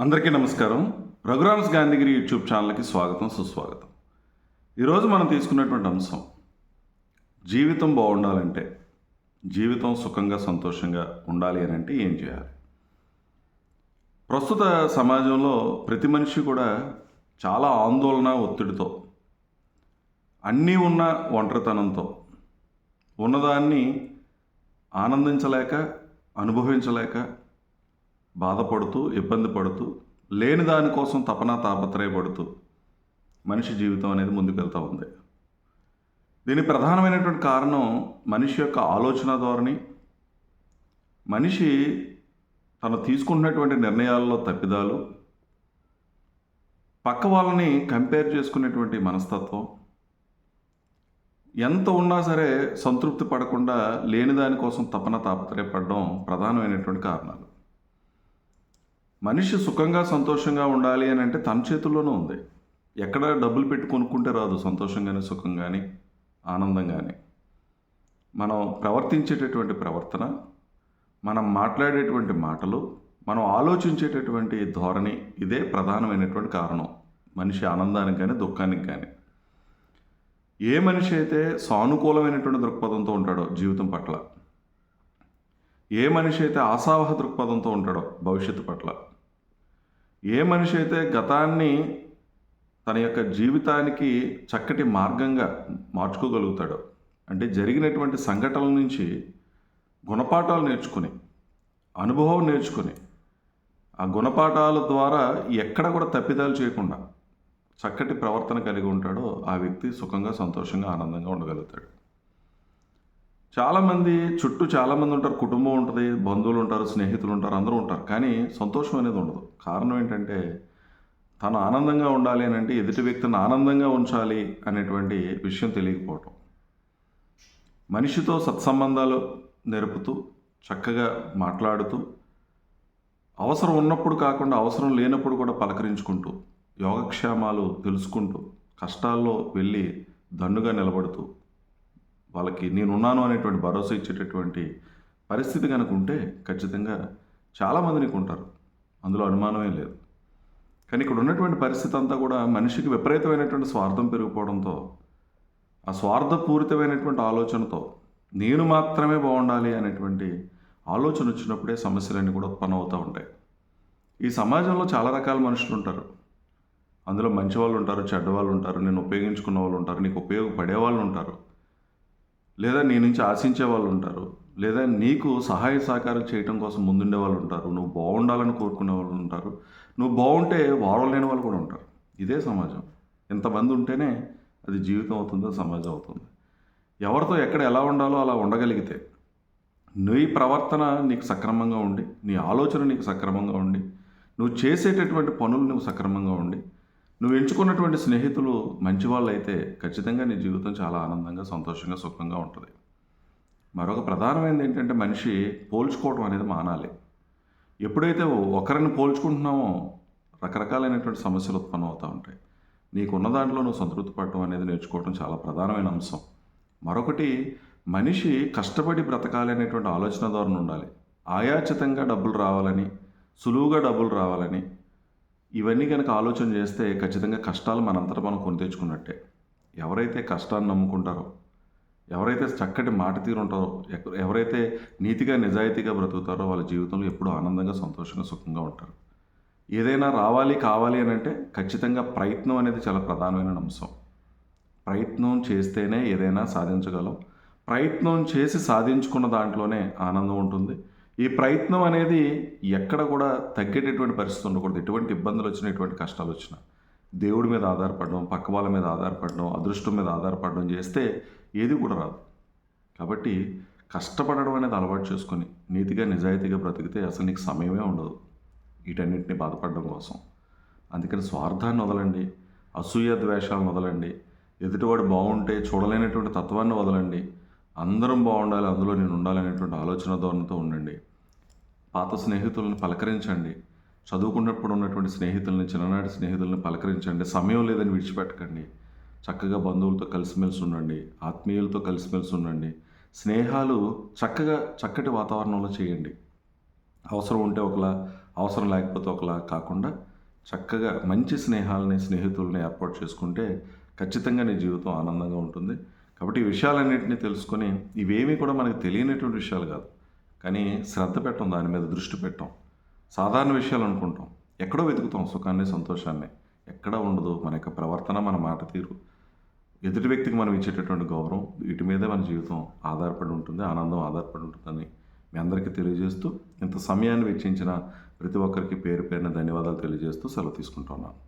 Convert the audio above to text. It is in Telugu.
అందరికీ నమస్కారం. రఘురామ్స్ గాంధీగిరి యూట్యూబ్ ఛానల్కి స్వాగతం సుస్వాగతం. ఈరోజు మనం తీసుకున్నటువంటి అంశం జీవితం బాగుండాలంటే జీవితం సుఖంగా సంతోషంగా ఉండాలి అని అంటే ఏం చేయాలి? ప్రస్తుత సమాజంలో ప్రతి మనిషి కూడా చాలా ఆందోళన ఒత్తిడితో అన్నీ ఉన్న ఒంటరితనంతో ఉన్నదాన్ని ఆనందించలేక అనుభవించలేక బాధపడుతూ ఇబ్బంది పడుతూ లేని దానికోసం తపన తాపత్రయపడుతూ మనిషి జీవితం అనేది ముందుకు వెళ్తూ ఉంది. దీని ప్రధానమైనటువంటి కారణం మనిషి యొక్క ఆలోచన ధోరణి. మనిషి తను తీసుకున్నటువంటి నిర్ణయాల్లో తప్పిదాలు పక్క వాళ్ళని కంపేర్ చేసుకునేటువంటి మనస్తత్వం. ఎంత ఉన్నా సరే సంతృప్తి పడకుండా లేని దానికోసం తపన తాపత్రయపడడం ప్రధానమైనటువంటి కారణాలు. మనిషి సుఖంగా సంతోషంగా ఉండాలి అని అంటే తన చేతుల్లోనే ఉంది. ఎక్కడ డబ్బులు పెట్టి కొనుక్కుంటే రాదు సంతోషంగానే సుఖంగాని కానీ మనం ప్రవర్తించేటటువంటి ప్రవర్తన మనం మాట్లాడేటువంటి మాటలు మనం ఆలోచించేటటువంటి ధోరణి ఇదే ప్రధానమైనటువంటి కారణం. మనిషి ఆనందానికి కానీ దుఃఖానికి కానీ ఏ మనిషి అయితే సానుకూలమైనటువంటి దృక్పథంతో ఉంటాడో జీవితం పట్ల ఏ మనిషి అయితే ఆశావహ దృక్పథంతో ఉంటాడో భవిష్యత్తు పట్ల ఏ మనిషి అయితే గతాన్ని తన యొక్క జీవితానికి చక్కటి మార్గంగా మార్చుకోగలుగుతాడో అంటే జరిగినటువంటి సంఘటనల నుంచి గుణపాఠాలు నేర్చుకుని అనుభవం నేర్చుకుని ఆ గుణపాఠాల ద్వారా ఎక్కడ కూడా తప్పిదాలు చేయకుండా చక్కటి ప్రవర్తన కలిగి ఉంటాడో ఆ వ్యక్తి సుఖంగా సంతోషంగా ఆనందంగా ఉండగలుగుతాడు. చాలామంది చుట్టూ చాలామంది ఉంటారు కుటుంబం ఉంటుంది బంధువులు ఉంటారు స్నేహితులు ఉంటారు అందరూ ఉంటారు. కానీ సంతోషం అనేది ఉండదు. కారణం ఏంటంటే తను ఆనందంగా ఉండాలి అని అంటే ఎదుటి వ్యక్తిని ఆనందంగా ఉంచాలి అనేటువంటి విషయం తెలియకపోవటం. మనిషితో సత్సంబంధాలు నెరుపుతూ చక్కగా మాట్లాడుతూ అవసరం ఉన్నప్పుడు కాకుండా అవసరం లేనప్పుడు కూడా పలకరించుకుంటూ యోగక్షేమాలు తెలుసుకుంటూ కష్టాల్లో వెళ్ళి దన్నుగా నిలబడుతూ వాళ్ళకి నేనున్నాను అనేటువంటి భరోసా ఇచ్చేటటువంటి పరిస్థితి కనుక ఉంటే ఖచ్చితంగా చాలామంది నీకు ఉంటారు. అందులో అనుమానమే లేదు. కానీ ఇక్కడ ఉన్నటువంటి పరిస్థితి అంతా కూడా మనిషికి విపరీతమైనటువంటి స్వార్థం పెరిగిపోవడంతో ఆ స్వార్థపూరితమైనటువంటి ఆలోచనతో నేను మాత్రమే బాగుండాలి అనేటువంటి ఆలోచన వచ్చినప్పుడే సమస్యలన్నీ కూడా ఉత్పన్నం అవుతూ ఉంటాయి. ఈ సమాజంలో చాలా రకాల మనుషులు ఉంటారు. అందులో మంచి వాళ్ళు ఉంటారు చెడ్డ వాళ్ళు ఉంటారు నేను ఉపయోగించుకున్న వాళ్ళు ఉంటారు నీకు ఉపయోగపడే వాళ్ళు ఉంటారు. లేదా నీ నుంచి ఆశించే వాళ్ళు ఉంటారు లేదా నీకు సహాయ సహకారం చేయటం కోసం ముందుండే వాళ్ళు ఉంటారు నువ్వు బాగుండాలని కోరుకునే వాళ్ళు ఉంటారు నువ్వు బాగుంటే వాడలేని వాళ్ళు కూడా ఉంటారు. ఇదే సమాజం. ఇంతమంది ఉంటేనే అది జీవితం అవుతుందో సమాజం అవుతుంది. ఎవరితో ఎక్కడ ఎలా ఉండాలో అలా ఉండగలిగితే నీ ప్రవర్తన నీకు సక్రమంగా ఉండి నీ ఆలోచన నీకు సక్రమంగా ఉండి నువ్వు చేసేటటువంటి పనులు నువ్వు సక్రమంగా ఉండి నువ్వు ఎంచుకున్నటువంటి స్నేహితులు మంచి వాళ్ళు అయితే ఖచ్చితంగా నీ జీవితం చాలా ఆనందంగా సంతోషంగా సుఖంగా ఉంటుంది. మరొక ప్రధానమైనది ఏంటంటే మనిషి పోల్చుకోవడం అనేది మానాలి. ఎప్పుడైతే ఒకరిని పోల్చుకుంటున్నామో రకరకాలైనటువంటి సమస్యలు ఉత్పన్నం అవుతూ ఉంటాయి. నీకున్న దాంట్లో నువ్వు సంతృప్తి పడటం అనేది నేర్చుకోవడం చాలా ప్రధానమైన అంశం. మరొకటి మనిషి కష్టపడి బ్రతకాలి అనేటువంటి ఆలోచన ధోరణి ఉండాలి. ఆయాచితంగా డబ్బులు రావాలని సులువుగా డబ్బులు రావాలని ఇవన్నీ కనుక ఆలోచన చేస్తే ఖచ్చితంగా కష్టాలు మనంతటా మనం కొని తెచ్చుకున్నట్టే. ఎవరైతే కష్టాన్ని నమ్ముకుంటారో ఎవరైతే చక్కటి మాట తీరు ఉంటారో ఎవరైతే నీతిగా నిజాయితీగా బ్రతుకుతారో వాళ్ళ జీవితంలో ఎప్పుడూ ఆనందంగా సంతోషంగా సుఖంగా ఉంటారు. ఏదైనా రావాలి కావాలి అని అంటే ఖచ్చితంగా ప్రయత్నం అనేది చాలా ప్రధానమైన అంశం. ప్రయత్నం చేస్తేనే ఏదైనా సాధించగలం. ప్రయత్నం చేసి సాధించుకున్న దాంట్లోనే ఆనందం ఉంటుంది. ఈ ప్రయత్నం అనేది ఎక్కడ కూడా తగ్గేటటువంటి పరిస్థితి ఉండకూడదు. ఎటువంటి ఇబ్బందులు వచ్చినా ఎటువంటి కష్టాలు వచ్చినా. దేవుడి మీద ఆధారపడడం పక్క వాళ్ళ మీద ఆధారపడడం అదృష్టం మీద ఆధారపడడం చేస్తే ఏది కూడా రాదు. కాబట్టి కష్టపడడం అనేది అలవాటు చేసుకొని నీతిగా నిజాయితీగా బ్రతికితే అసలు నీకు సమయమే ఉండదు వీటన్నిటిని బాధపడడం కోసం. అందుకని స్వార్థాన్ని వదలండి అసూయ ద్వేషాలను వదలండి ఎదుటివాడు బాగుంటే చూడలేనటువంటి తత్వాన్ని వదలండి అందరం బాగుండాలి అందులో నేను ఉండాలనేటువంటి ఆలోచన ధోరణితో ఉండండి. పాత స్నేహితులను పలకరించండి. చదువుకున్నప్పుడు ఉన్నటువంటి స్నేహితుల్ని చిన్ననాటి స్నేహితుల్ని పలకరించండి. సమయం లేదని విడిచిపెట్టకండి. చక్కగా బంధువులతో కలిసిమెలిసి ఉండండి. ఆత్మీయులతో కలిసిమెలిసి ఉండండి. స్నేహాలు చక్కగా చక్కటి వాతావరణంలో చేయండి. అవసరం ఉంటే ఒకలా అవసరం లేకపోతే ఒకలా కాకుండా చక్కగా మంచి స్నేహాలని స్నేహితుల్ని ఏర్పాటు చేసుకుంటే ఖచ్చితంగా నీ జీవితం ఆనందంగా ఉంటుంది. కాబట్టి ఈ విషయాలన్నింటినీ తెలుసుకొని ఇవేమీ కూడా మనకు తెలియనటువంటి విషయాలు కాదు. కానీ శ్రద్ధ పెట్టం దాని మీద దృష్టి పెట్టం. సాధారణ విషయాలు అనుకుంటాం. ఎక్కడో వెతుకుతాం సుఖాన్ని సంతోషాన్ని. ఎక్కడ ఉండదు మన యొక్క ప్రవర్తన మన మాట తీరు. ఎదుటి వ్యక్తికి మనం ఇచ్చేటటువంటి గౌరవం వీటి మీదే మన జీవితం ఆధారపడి ఉంటుంది ఆనందం ఆధారపడి ఉంటుందని మీ అందరికీ తెలియజేస్తూ ఇంత సమయాన్ని వెచ్చించిన ప్రతి ఒక్కరికి పేరు పేరున ధన్యవాదాలు తెలియజేస్తూ సెలవు తీసుకుంటున్నాను